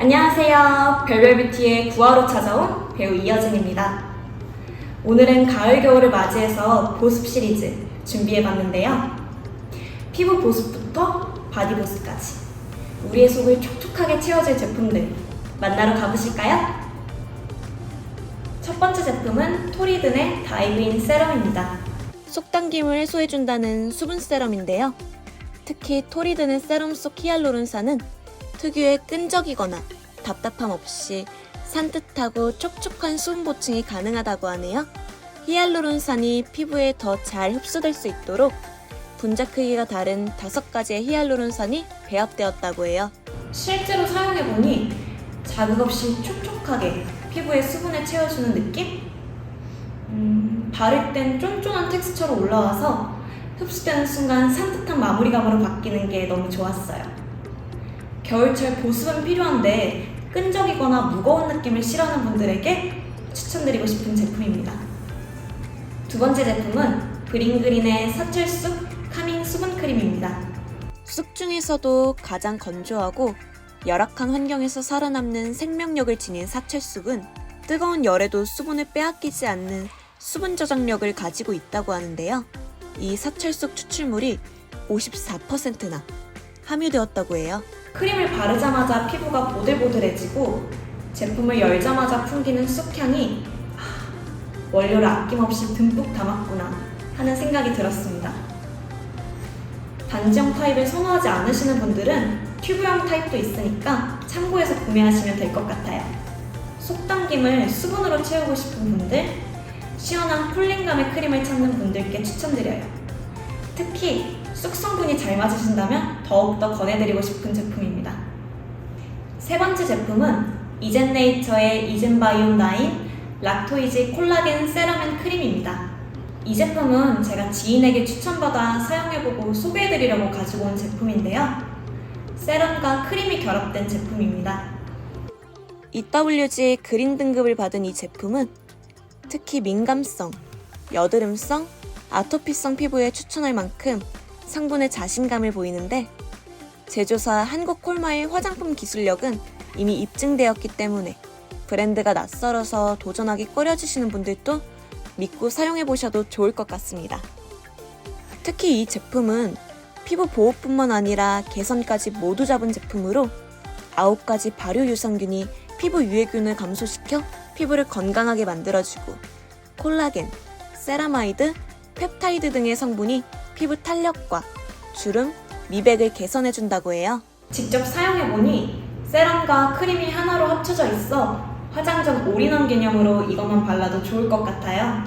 안녕하세요. 별별뷰티의 구하로 찾아온 배우 이여진입니다. 오늘은 가을 겨울을 맞이해서 보습 시리즈 준비해봤는데요. 피부 보습부터 바디 보습까지 우리의 속을 촉촉하게 채워줄 제품들 만나러 가보실까요? 첫 번째 제품은 토리든의 다이브인 세럼입니다. 속당김을 해소해준다는 수분 세럼인데요. 특히 토리든의 세럼 속 히알루론산은 특유의 끈적이거나 답답함 없이 산뜻하고 촉촉한 수분 보충이 가능하다고 하네요. 히알루론산이 피부에 더 잘 흡수될 수 있도록 분자 크기가 다른 다섯 가지의 히알루론산이 배합되었다고 해요. 실제로 사용해보니 자극 없이 촉촉하게 피부에 수분을 채워주는 느낌? 음, 바를 땐 쫀쫀한 텍스처로 올라와서 흡수되는 순간 산뜻한 마무리감으로 바뀌는 게 너무 좋았어요. 겨울철 보습은 필요한데 끈적이거나 무거운 느낌을 싫어하는 분들에게 추천드리고 싶은 제품입니다. 두 번째 제품은 브링그린의 사철쑥 카밍 수분 크림입니다. 쑥 중에서도 가장 건조하고 열악한 환경에서 살아남는 생명력을 지닌 사철쑥은 뜨거운 열에도 수분을 빼앗기지 않는 수분 저장력을 가지고 있다고 하는데요. 이 사철쑥 추출물이 54%나 함유되었다고 해요. 크림을 바르자마자 피부가 보들보들해지고 제품을 열자마자 풍기는 쑥향이 아, 원료를 아낌없이 듬뿍 담았구나 하는 생각이 들었습니다. 단지형 타입을 선호하지 않으시는 분들은 튜브형 타입도 있으니까 참고해서 구매하시면 될 것 같아요. 속당김을 수분으로 채우고 싶은 분들, 시원한 쿨링감의 크림을 찾는 분들께 추천드려요. 특히 쑥 성분이 잘 맞으신다면 더욱더 권해드리고 싶은 제품입니다. 세 번째 제품은 이젠네이처의 이젠바이온 9 락토이지 콜라겐 세럼앤 크림입니다. 이 제품은 제가 지인에게 추천받아 사용해보고 소개해드리려고 가지고 온 제품인데요. 세럼과 크림이 결합된 제품입니다. EWG 그린 등급을 받은 이 제품은 특히 민감성, 여드름성, 아토피성 피부에 추천할 만큼 성분에 자신감을 보이는데 제조사 한국콜마일 화장품 기술력은 이미 입증되었기 때문에 브랜드가 낯설어서 도전하기 꺼려지시는 분들도 믿고 사용해 보셔도 좋을 것 같습니다. 특히 이 제품은 피부 보호뿐만 아니라 개선까지 모두 잡은 제품으로 9가지 발효 유산균이 피부 유해균을 감소시켜 피부를 건강하게 만들어주고 콜라겐, 세라마이드, 펩타이드 등의 성분이 피부 탄력과 주름, 미백을 개선해준다고 해요. 직접 사용해보니 세럼과 크림이 하나로 합쳐져 있어 화장 전 올인원 개념으로 이것만 발라도 좋을 것 같아요.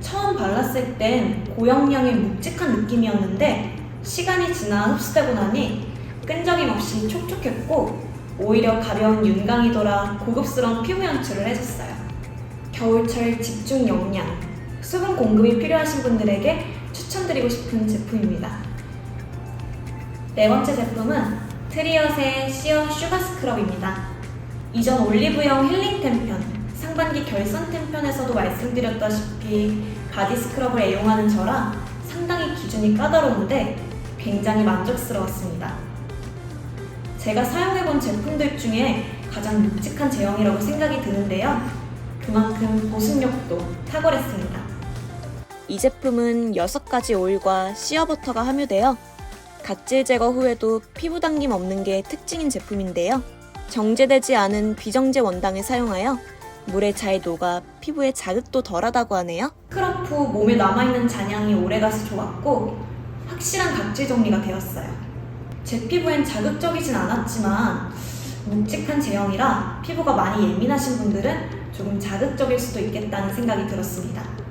처음 발랐을 땐 고영량의 묵직한 느낌이었는데 시간이 지나 흡수되고 나니 끈적임 없이 촉촉했고 오히려 가벼운 윤광이 돌아 고급스러운 피부 연출을 해줬어요. 겨울철 집중 영양, 수분 공급이 필요하신 분들에게 추천드리고 싶은 제품입니다. 네 번째 제품은 트리엇의 시어 슈가 스크럽입니다. 이전 올리브영 힐링 템 편, 상반기 결선 템 편에서도 말씀드렸다시피 바디 스크럽을 애용하는 저라 상당히 기준이 까다로운데 굉장히 만족스러웠습니다. 제가 사용해본 제품들 중에 가장 묵직한 제형이라고 생각이 드는데요. 그만큼 보습력도 탁월했습니다. 이 제품은 6가지 오일과 시어버터가 함유되어 각질 제거 후에도 피부 당김 없는 게 특징인 제품인데요. 정제되지 않은 비정제 원당을 사용하여 물에 잘 녹아 피부에 자극도 덜하다고 하네요. 후 몸에 남아있는 잔향이 오래가서 좋았고 확실한 각질 정리가 되었어요. 제 피부엔 자극적이진 않았지만 묵직한 제형이라 피부가 많이 예민하신 분들은 조금 자극적일 수도 있겠다는 생각이 들었습니다.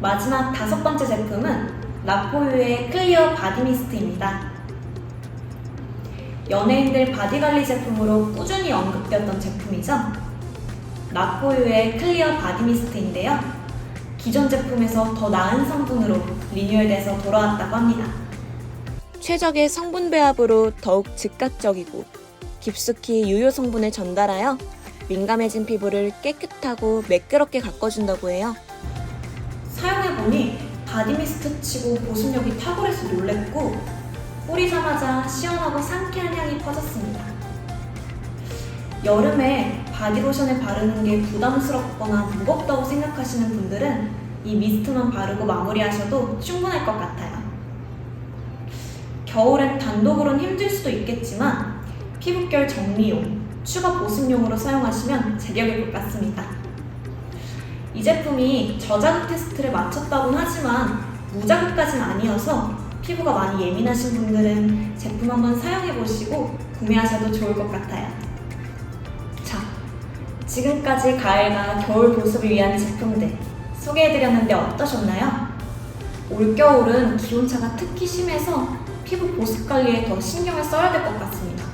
마지막 다섯 번째 제품은 라포유의 클리어 바디 미스트입니다. 연예인들 바디 관리 제품으로 꾸준히 언급되었던 제품이죠. 라포유의 클리어 바디 미스트인데요. 기존 제품에서 더 나은 성분으로 리뉴얼돼서 돌아왔다고 합니다. 최적의 성분 배합으로 더욱 즉각적이고 깊숙이 유효 성분을 전달하여 민감해진 피부를 깨끗하고 매끄럽게 가꿔준다고 해요. 사용해보니 바디미스트 치고 보습력이 탁월해서 놀랬고 뿌리자마자 시원하고 상쾌한 향이 퍼졌습니다. 여름에 바디로션을 바르는 게 부담스럽거나 무겁다고 생각하시는 분들은 이 미스트만 바르고 마무리하셔도 충분할 것 같아요. 겨울엔 단독으로는 힘들 수도 있겠지만 피부결 정리용, 추가 보습용으로 사용하시면 제격일 것 같습니다. 이 제품이 저자극 테스트를 마쳤다곤 하지만 무자극까지는 아니어서 피부가 많이 예민하신 분들은 제품 한번 사용해 보시고 구매하셔도 좋을 것 같아요. 자, 지금까지 가을과 겨울 보습을 위한 제품들 소개해드렸는데 어떠셨나요? 올겨울은 기온차가 특히 심해서 피부 보습 관리에 더 신경을 써야 될 것 같습니다.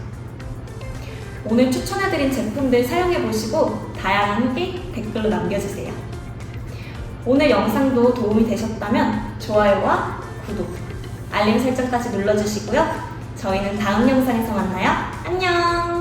오늘 추천해드린 제품들 사용해보시고 다양한 후기 댓글로 남겨주세요. 오늘 영상도 도움이 되셨다면 좋아요와 구독, 알림 설정까지 눌러주시고요. 저희는 다음 영상에서 만나요. 안녕!